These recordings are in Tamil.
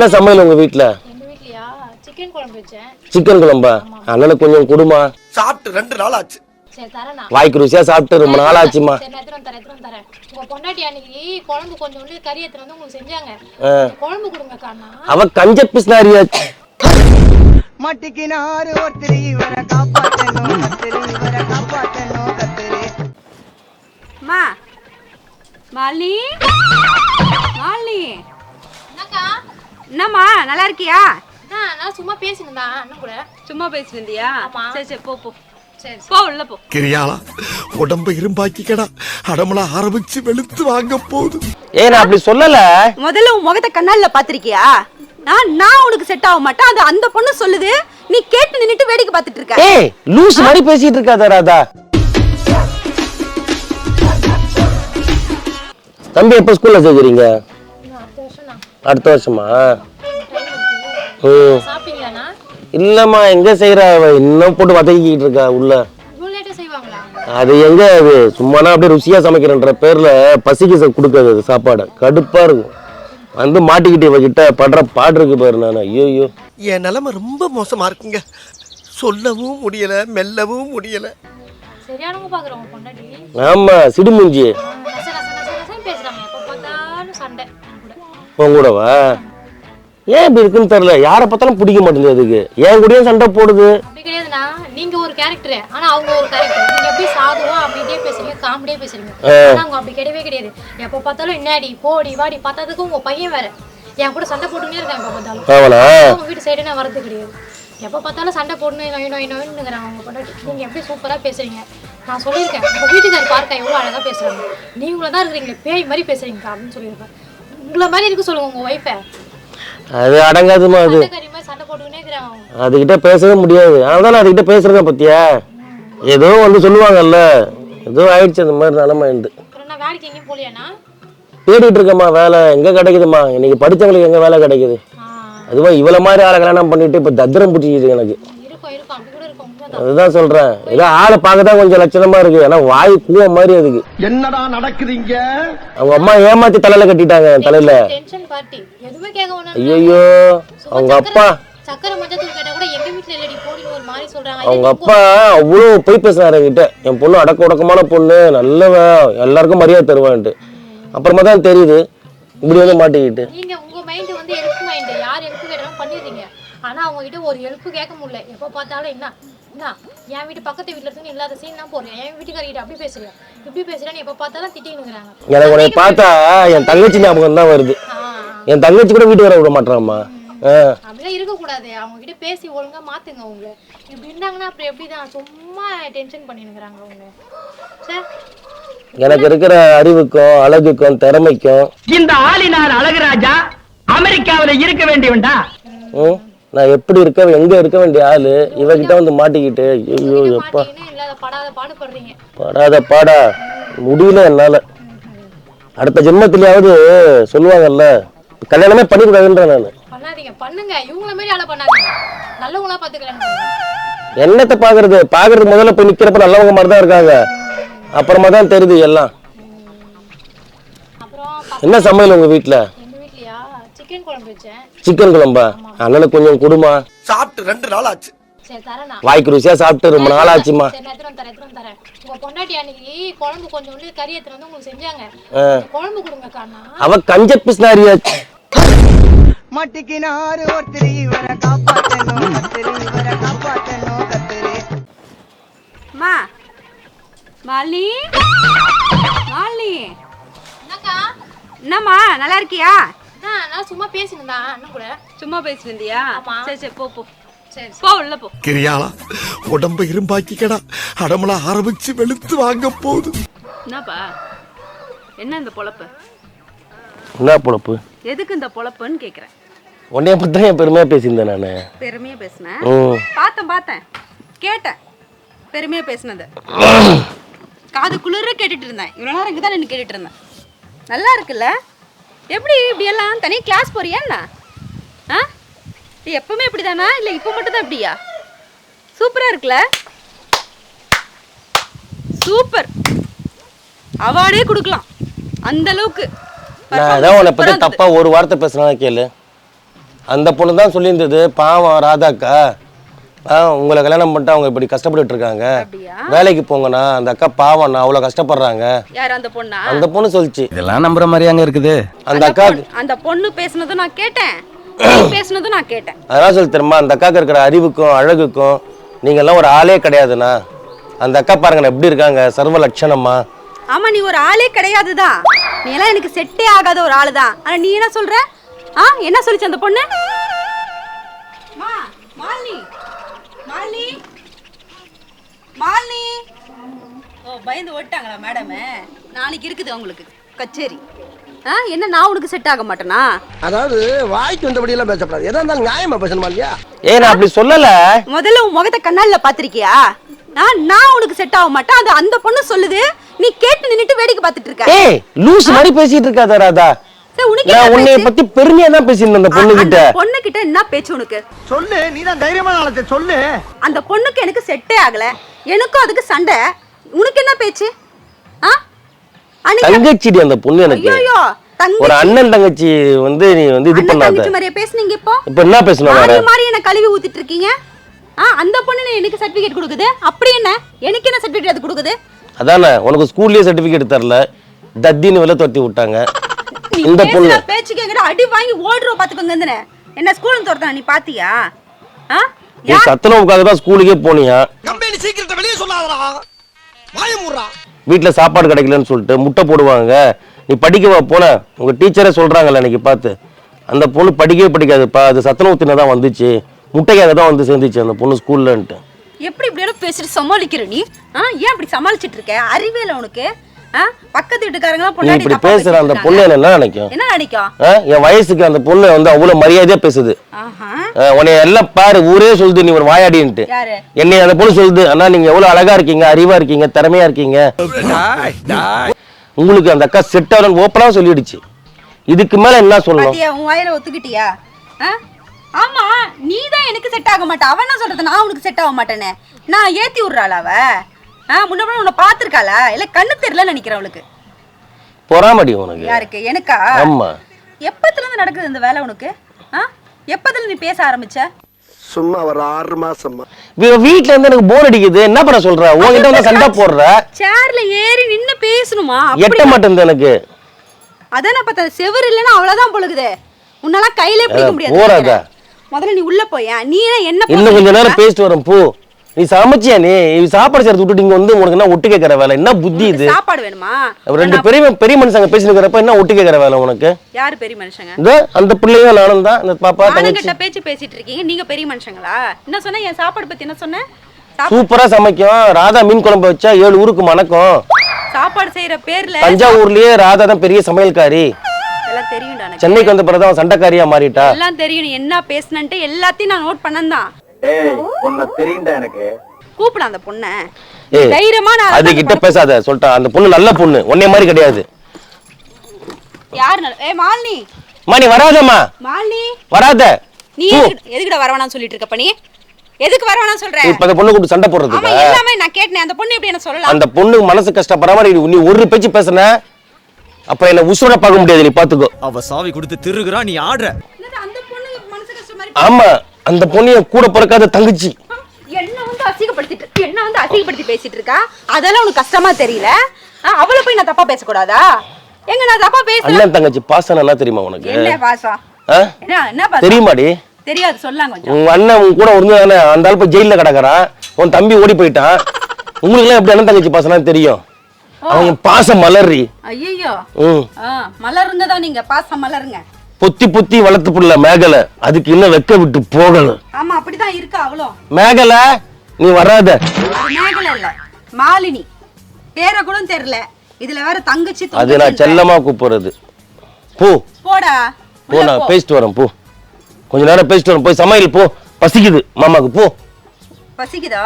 என்ன சமையல் உங்க வீட்ல? சிக்கன் குழம்பு வச்சேன். சிக்கன் குழம்பா? அண்ணனுக்கு கொஞ்சம் கொடுமா. சாப்பிட்டு ரெண்டு நாள் ஆச்சு. வாய்க்கு ருசியா சாப்பிட்டு ரொம்ப நாள் ஆச்சுமா. அவ கஞ்ச பிஸ்னாரியாச்சு மட்டிக்கினாரு ஒருத்தர் இவரை காப்பாத்தணும் கத்திரி இவரை காப்பாத்தணும் கத்திரி மா மாலினி? மாலினி? என்னக்கா என்னம்மா நல்லா இருக்கியா? நான் சும்மா பேசினதா அண்ணன் கூட. சும்மா பேசி வந்தியா ஆமா. சரி சரி போ போ. சரி போ உள்ள போ. கிரியாளா உடம்ப இரும்பாக்கிக்கடா. அடமல ஆரம்பிச்சு வெளுத்து வாங்க போகுது. ஏ நான் அப்படி சொல்லல. முதல்ல உன் முகத்தை கண்ணாடில பாத்திருக்கியா நான் நான் உனக்கு செட் ஆக மாட்டேன். அது அந்த பொண்ணு சொல்லுது. நீ கேட்டு நின்னுட்டு வேடிக்கை பார்த்துட்டு இருக்க. ஏய் லூஸ் மாதிரி பேசிட்டு இருக்காத ராதா. தம்பி எப்போ ஸ்கூல்ல சேர்க்குறீங்க? அடுத்த வருஷமா? ம் இல்லம்மா எங்க செய்யறா அவ? இன்னும் போட்டு வதக்கிக்கிட்டு இருக்கா உள்ள. அது எங்க அது? சும்மானா அப்படியே ருசியா சமைக்கிறேன்ற பேர்ல பசிக்கு கொடுக்காது சாப்பாடை. கடுப்பா இருக்கும். வந்து மாட்டிக்கிட்டு இவகிட்ட படுற பாடு இருக்கு பாரு நான். ஐயோ என் நிலைமை ரொம்ப மோசமா இருக்குங்க. சொல்லவும் முடியல மெல்லவும் முடியல. சரியானவங்க பார்க்குறோம் உங்க பொண்டாட்டி. ஆமா சிடுமுஞ்சி. உன் கூடவா? ஏன் இப்படி இருக்குன்னு தெரியல. யாரை பார்த்தாலும் பிடிக்க மாட்டேங்குது அதுக்கு. என் கூடயும் சண்டை போடுது. அப்படி கிடையாதுண்ணா. நீங்க ஒரு கேரக்டர் ஆனா அவங்க ஒரு கேரக்டர் நீங்க எப்படி சாதுவா அப்படியே பேசுறீங்க காமெடியா பேசுறீங்க. ஆனா அவங்க அப்படி கிடையவே கிடையாது. எப்ப பார்த்தாலும் என்னடி போடி வாடி பார்த்ததுக்கு உங்க பையன் வேற. என் கூட சண்டை போட்டுனே இருக்காங்க எப்ப பார்த்தாலும். உங்க வீட்டு சைடு நான் வரது கிடையாது. எப்ப பார்த்தாலும் சண்டை போடணும் நோய் நோய் அவங்க பொண்டாட்டி. நீங்க எப்படி சூப்பரா பேசுறீங்க? நான் சொல்லியிருக்கேன். உங்க வீட்டுக்காரர் பார்க்க எவ்வளவு அழகா பேசுறாங்க. நீங்களும் தான் இருக்கிறீங்க பேய் மாதிரி பேசுறீங்க அப்படின்னு சொல்லியிருப்பேன் உங்களை மாதிரி இருக்க சொல்லுங்க உங்க ஒய்ஃபை அது அடங்காதுமா அது. அதுகிட்ட பேசவே முடியாது. அதனால அதுகிட்ட பேசுறேன் பத்தியா? ஏதோ வந்து சொல்லுவாங்கல்ல. ஏதோ ஆயிடுச்சு அந்த மாதிரி நிலமை இருந்து தேடிட்டு இருக்கேம்மா வேலை எங்க கிடைக்குதுமா இன்னைக்கு படிச்சவங்களுக்கு எங்க வேலை கிடைக்குது? அதுவா இவ்வளவு மாதிரி ஆளை கல்யாணம் பண்ணிட்டு இப்ப தத்திரம் பிடிச்சிக்கிது எனக்கு. அதுதான் சொல்றேன். ஏதோ ஆளை பார்க்க தான் கொஞ்சம் லட்சணமா இருக்கு. ஆனா வாய் கூவ மாதிரி அதுக்கு. என்னடா நடக்குதுங்க? அவங்க அம்மா ஏமாத்தி தலையில கட்டிட்டாங்க என் தலையில. ஐயோ அவங்க அப்பா. சக்கரை மஞ்சத்தூள் கேட்டா கூட எங்க வீட்ல இல்லடி போடின்னு ஒரு மாதிரி சொல்றாங்க. அவங்க அப்பா அவ்வளோ போய் பேசுனாரு என்கிட்ட. என் பொண்ணு அடக்க உடக்கமான பொண்ணு நல்லவ எல்லாருக்கும் மரியாதை தருவான்ட்டு. அப்புறமா தான் தெரியுது இப்படி வந்து மாட்டிக்கிட்டு. நீங்க உங்க மைண்ட் வந்து ஹெல்ப் மைண்ட் யார் ஹெல்ப் கேட்டாலும் பண்ணிடுறீங்க. ஆனா அவங்க கிட்ட ஒரு ஹெல்ப் கேட்க முடியல. எப்ப பார்த்தாலும் என்ன? என்ன என் வீட்டு பக்கத்து வீட்டுல இருந்து இல்லாத சீன் தான் போடுறேன். என் வீட்டுக்காரர்கிட்ட அப்படி பேசுறேன் இப்படி பேசுறேன்னு எப்ப பார்த்தாலும் திட்டினுங்கிறாங்க எனக்கு உன்னை பார்த்தா என் தங்கச்சி ஞாபகம் தான் வருது. என் தங்கச்சி கூட வீட்டு வர விட மாட்டாம்மா ஆ. அப்படிலாம் இருக்கக்கூடாது. அவங்க கிட்ட பேசி ஒழுங்கா மாத்துங்க அவங்க இப்படி இருந்தாங்கன்னா அப்புறம் எப்படிதான்? சும்மா டென்ஷன் பண்ணினுங்கிறாங்க அவங்க சார் எனக்கு இருக்கிற அறிவுக்கும் அழகுக்கும் திறமைக்கும் இந்த ஆளினார் அழகுராஜா அமெரிக்காவில இருக்க வேண்டியவன்டா. ம், நான் எப்படி இருக்க எங்க இருக்க வேண்டிய ஆளு இவகிட்ட வந்து மாட்டிக்கிட்டு ஐயோ எப்பா படாத பாடா. முடியல என்னால. அடுத்த ஜென்மத்திலேயாவது சொல்லுவாங்கல்ல கல்யாணமே பண்ணிக்கூடாதுன்றேன் நான். என்னத்தை பாக்குறது? பாக்குறது முதல்ல போய் நிக்கிறப்ப நல்லவங்க மாதிரி தான் இருக்காங்க. அப்புறமா தான் தெரியுது எல்லாம். என்ன சமையல் உங்க வீட்லயா சிக்கன் குழம்பு வச்சேன். சிக்கன் குழம்பா? அண்ணனுக்கு கொஞ்சம் கொடுமா. சாப்பிட்டு ரெண்டு நாள் ஆச்சு. சரி வாய்க்கு ருசியா சாப்பிட்டு ரொம்ப நாள் ஆச்சுமா. சரி நான் எத்தனை தரேன் எத்தனை தரேன். உங்க பொண்டாட்டி அன்னைக்கு குழம்பு கொஞ்சோண்டு கறி எத்தனை வந்து உங்களுக்கு செஞ்சாங்க. ஆ. குழம்பு கொடுங்க காரணா அவ கஞ்ச பிஸ்னாரியாச்சு மட்டிக்கினாரு ஒருத்தர் இவரை காப்பாத்தணும் கத்திரி இவரை காப்பாத்தணும் கத்திரி மா மாலினி? மாலினி. என்னக்கா? என்னம்மா நல்லா இருக்கியா? நான் சும்மா பேசினதா அண்ணன் கூட. சும்மா பேசி வந்தியா ஆமா. சரி சரி போ போ. சரி போ உள்ள போ. கிரியாளா உடம்ப இரும்பாக்கிக்கடா. அடமல ஆரம்பிச்சு வெளுத்து வாங்க போகுது என்னப்பா? என்ன இந்த பொழப்பு? என்ன பொழப்பு? எதுக்கு இந்த பொழப்புன்னு கேக்குறேன். உன்னைய பத்தி தான் என் பெருமையா பேசியிருந்தேன் நானு. பெருமையா பேசுனேன் பார்த்தேன் பார்த்தேன். கேட்டேன். பெருமையா பேசுனது. காது குளிர கேட்டுட்டு இருந்தேன். இவ்வளோ நேரம் இங்கே தான் நின்று கேட்டுட்டு இருந்தேன். நல்லா இருக்குல்ல? எப்படி இப்படி எல்லாம்? தனி கிளாஸ் போறியா என்ன? ஆ? இது எப்பவுமே இப்படி தானா இல்லை இப்போ மட்டும் தான் இப்படியா? சூப்பராக இருக்குல்ல? சூப்பர். அவார்டே கொடுக்கலாம். அந்த அளவுக்கு. நான் ஏதாவது உன்னை பத்தி தப்பா ஒரு வார்த்தை பேசுனா கேளு. அந்த பொண்ணு தான் சொல்லியிருந்தது பாவம் ராதாக்கா. ஆ உங்களை கல்யாணம் பண்ணிட்டு அவங்க இப்படி கஷ்டப்பட்டுட்டு இருக்காங்க. அப்படியா? வேலைக்கு போங்கண்ணா அந்த அக்கா பாவம்ண்ணா அவ்வளோ கஷ்டப்படுறாங்க. யார் அந்த பொண்ணா? அந்த பொண்ணு சொல்லிச்சு. இதெல்லாம் நம்புற மாதிரியாங்க இருக்குது. அந்த அக்கா அந்த பொண்ணு பேசுனதும் நான் கேட்டேன். பேசுனதும் நான் கேட்டேன். அதெல்லாம் சொல்லி தெரியுமா? அந்த அக்காவுக்கு இருக்கிற அறிவுக்கும் அழகுக்கும் நீங்கெல்லாம் ஒரு ஆளே கிடையாதுண்ணா. அந்த அக்கா பாருங்கண்ணா எப்படி இருக்காங்க? சர்வ லட்சணமா? ஆமா நீ ஒரு ஆளே கிடையாதுதான் நீ எல்லாம் எனக்கு செட்டே ஆகாத ஒரு ஆளு தான் ஆனா நீ என்ன சொல்ற? ஆ என்ன சொல்லுச்சு அந்த பொண்ணு? மாலினி! ஓ பயந்து ஓட்டாங்களா மேடம்? நாளைக்கு இருக்குது உங்களுக்கு. கச்சேரி. ஆ என்ன நான் உனக்கு செட் ஆக மாட்டேனா? அதாவது வாய்க்கு வந்தபடி எல்லாம் பேசப்படாது. எதா இருந்தாலும் நியாயமா பேசணுமா இல்லையா? ஏ நான் அப்படி சொல்லல. முதல்ல உன் முகத்தை கண்ணாடில பாத்திருக்கியா நான் நான் உனக்கு செட் ஆக மாட்டேன். அது அந்த பொண்ணு சொல்லுது. நீ கேட்டு நின்னுட்டு வேடிக்கை பார்த்துட்டு இருக்க. ஏய் லூஸ் மாதிரி பேசிட்டு இருக்காத ராதா. நான் பேச்சு? பத்தி பெருமையா தான் பேசியிருந்தேன் அந்த பொண்ணு கிட்ட பொண்ணு கிட்ட என்ன பேச்சு உனக்கு? சொல்லு நீ தான் தைரியமான ஆளத்தை சொல்லு. அந்த பொண்ணுக்கு எனக்கு செட்டே ஆகல. எனக்கும் அதுக்கு சண்டை. உனக்கு என்ன பேச்சு? ஆ? தங்கச்சிடி அந்த பொண்ணு எனக்கு. ஐயோ ஒரு அண்ணன் தங்கச்சி வந்து நீ வந்து இது பண்ணாத. மாதிரியே பேசுனீங்க இப்போ? இப்ப என்ன பேசணும் வேற? மாறி என்ன கழுவி ஊத்திட்டு இருக்கீங்க ஆ அந்த பொண்ணு எனக்கு சர்டிபிகேட் கொடுக்குது? அப்படி என்ன? எனக்கு என்ன சர்டிபிகேட் அது கொடுக்குது? அதானே உனக்கு ஸ்கூல்லயே சர்டிபிகேட் தரல. தத்தின்னு வெளில துரத்தி விட்டாங்க. இந்த பொண்ணு. பேச்சுக்கு எங்கிட்ட அடி வாங்கி ஓடுறோம் பாத்துக்கோங்க இருந்தனே என்ன ஸ்கூல் துரத்தா நீ பாத்தியா? ஆ? நீ சத்துணவுக்காக தான் ஸ்கூலுக்கே போனியா? சீக்கிரத்தை வெளியே சொல்லாதடா. வாய மூடுறா. வீட்டில் சாப்பாடு கிடைக்கலன்னு சொல்லிட்டு முட்டை போடுவாங்க. நீ படிக்கவா போன உங்க டீச்சரே சொல்றாங்கல்ல இன்னைக்கு பார்த்து. அந்த பொண்ணு படிக்கவே படிக்காதுப்பா. அது சத்துணவு தின்ன தான் வந்துச்சு. முட்டைக்காக தான் வந்து சேர்ந்துச்சு அந்த பொண்ணு ஸ்கூல்லன்ட்டு எப்படி இப்படி எல்லாம் பேசிட்டு சமாளிக்கிற நீ? ஆ ஏன் இப்படி சமாளிச்சிட்டு இருக்க? அறிவேல உனக்கு. ஆ பக்கத்து இப்படி தப்பா பேசுற அந்த பொண்ணு இருக்காங்க. என்ன நினைக்கும். என்ன நினைக்கும்? ஆ? என் வயசுக்கு அந்த பொண்ணு வந்து அவ்வளவு மரியாதையா பேசுது. உன்னை எல்லாம் பாரு ஊரே சொல்லுது நீ ஒரு வாயாடின்ட்டு. யாரு? என்னை அந்த பொண்ணு சொல்லுது அண்ணா நீங்க எவ்வளவு அழகா இருக்கீங்க அறிவா இருக்கீங்க திறமையா இருக்கீங்க? உங்களுக்கு அந்த அக்கா செட் ஆகணும் ஓப்பனா சொல்லிடுச்சு. இதுக்கு மேல என்ன சொல்லணும்? உன் வாயில ஒத்துக்கிட்டியா? ஆ? ஆமா நீ தான் எனக்கு செட் ஆக மாட்டா. அவன் என்ன சொல்றது நான் உனக்கு செட் ஆக மாட்டேனே. நான் ஏத்தி விடுறாள் அவ? ஆ முன்ன உன்னை பாத்திருக்காளா இல்ல கண்ணு தெரியல நினைக்கிறேன் அவளுக்கு பொறாமடி உனக்கு. யாருக்கு? எனக்கா? ஆமா எப்பத்துல இருந்து நடக்குது இந்த வேலை உனக்கு? ஆ? எப்பத்துல நீ பேச ஆரம்பிச்ச? சும்மா ஒரு ஆறு மாசமா வீட்ல இருந்து எனக்கு போர் அடிக்குது. என்ன பண்ண சொல்ற? உன்கிட்ட வந்து சண்டை போடுற? சேர்ல ஏறி நின்னு பேசணுமா? எட்ட அப்படி மாட்டேங்குது எனக்கு. அதானே பார்த்தா செவர் இல்லைன்னா அவ்வளவுதான் பொழுகுது. உன்னால கையிலே பிடிக்க முடியாது. முதல்ல நீ உள்ள போயா? நீ என்ன இன்னும் கொஞ்ச நேரம் பேசிட்டு வரேன் போ. நீ சமைச்சியா நீ? சாப்பாடு செய்யறது விட்டுட்டு இங்க வந்து உனக்கு என்ன ஒட்டு கேட்கற வேலை? என்ன புத்தி இது? சாப்பாடு வேணுமா? ரெண்டு பெரிய பெரிய மனுஷங்க பேசினுக்கிறப்ப என்ன ஒட்டு கேட்கற வேலை உனக்கு? யாரு பெரிய மனுஷங்க? இந்த அந்த பிள்ளையும் நானும் தான். இந்த பாப்பா தங்கச்சி. பேச்சு பேசிட்டு இருக்கீங்க நீங்க பெரிய மனுஷங்களா? என்ன சொன்ன? என் சாப்பாடு பத்தி என்ன சொன்ன? சாப்- சூப்பரா சமைக்கும். ராதா மீன் குழம்பு வச்சா ஏழு ஊருக்கு மணக்கும். சாப்பாடு செய்யற பேர்ல தஞ்சாவூர்லயே ராதா தான் பெரிய சமையல்காரி. சென்னைக்கு வந்த பிறகு அவன் சண்டைக்காரியா மாறிட்டா. எல்லாம் தெரியும். என்ன பேசுனன்ட்டு எல்லாத்தையும் நான் நோட் பண்ணந்தான் கூப்பிட அந்த பொண்ணை. ஏய், தைரியமா நான் அது கிட்ட பேசாத சொல்லிட்டான் அந்த பொண்ணு நல்ல பொண்ணு. உன்னை மாதிரி கிடையாது. யாரு நல்ல- ஏய் மாலினி. அம்மா நீ வராதம்மா. மாலினி. வராத. நீ எதுக்கு எதுக்குடா வரவேணாம் சொல்லிட்டு இருக்க பண்ணி எதுக்கு வரவேணாம் சொல்ற? இப்ப அந்த பொண்ணு கூப்பிட்டு சண்டை ஆமா எல்லாமே நான் கேட்டேன். அந்த பொண்ணு எப்படி என்ன சொல்லலாம்? அந்த பொண்ணு மனசு கஷ்டப்படாம நீ ஒரு பேச்சு பேசுன. அப்புறம் என்ன உசுரோட பார்க்க முடியாது நீ பாத்துக்கோ அவ சாவி கொடுத்து திருகுறா நீ ஆடுற. என்னது அந்த பொண்ணு மனசு கஷ்டம் மாதிரி ஆமா. அந்த பொண்ணு என் கூட பிறக்காத தங்கச்சி. என்ன வந்து அசிங்கப்படுத்திட்டு என்ன வந்து அசிங்கப்படுத்தி பேசிட்டு இருக்கா அதெல்லாம் உனக்கு கஷ்டமா தெரியல? அவளை போய் நான் தப்பா பேசக்கூடாதா? எங்க நான் தப்பா பேசுறேன்? அண்ணன் தங்கச்சி பாசம் என்ன தெரியுமா உனக்கு? என்ன பாசம்? என்ன என்ன பாசம்? தெரியுமாடி? தெரியாது சொல்லலாம் கொஞ்சம். உங்க அண்ணன் உன் கூட இருந்தானே அந்த ஆள் போய் ஜெயில கிடக்குறான். உன் தம்பி ஓடி போயிட்டான். உங்களுக்கு எல்லாம் எப்படி அண்ணன் தங்கச்சி பாசம்லாம் தெரியும்? அவங்க பாசம் மலர்றி. ஐயோ மலருங்க தான் நீங்க பாசம் மலருங்க. பொத்தி பொத்தி வளர்த்து புள்ள மேகலை. அதுக்கு இன்னும் வெக்க விட்டு போகணும். ஆமா அப்படிதான் இருக்கா அவளும்? மேகலை நீ வராத. மேகலை இல்ல மாலினி. பேரை கூட தெரியல. இதுல வேற தங்கச்சி அது நான். செல்லமா கூப்பிடுறது. போ. போடா போ நான். பேசிட்டு வரேன் போ. கொஞ்ச நேரம் பேசிட்டு வரேன் போய் சமையல் போ. பசிக்குது மாமாக்கு போ. பசிக்குதா.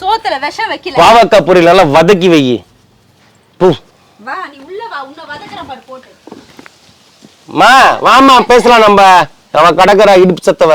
சோத்துல விஷம் வைக்கல. பாவக்காய் பொரியல் நல்லா வதக்கி வை போ. வா நீ உள்ள வா உன்னை வதக்குறேன் பாரு போட்டு. மா வாமா பேசலாம் நம்ம. அவன் கடற்கரை இடுப்பு சத்தவ.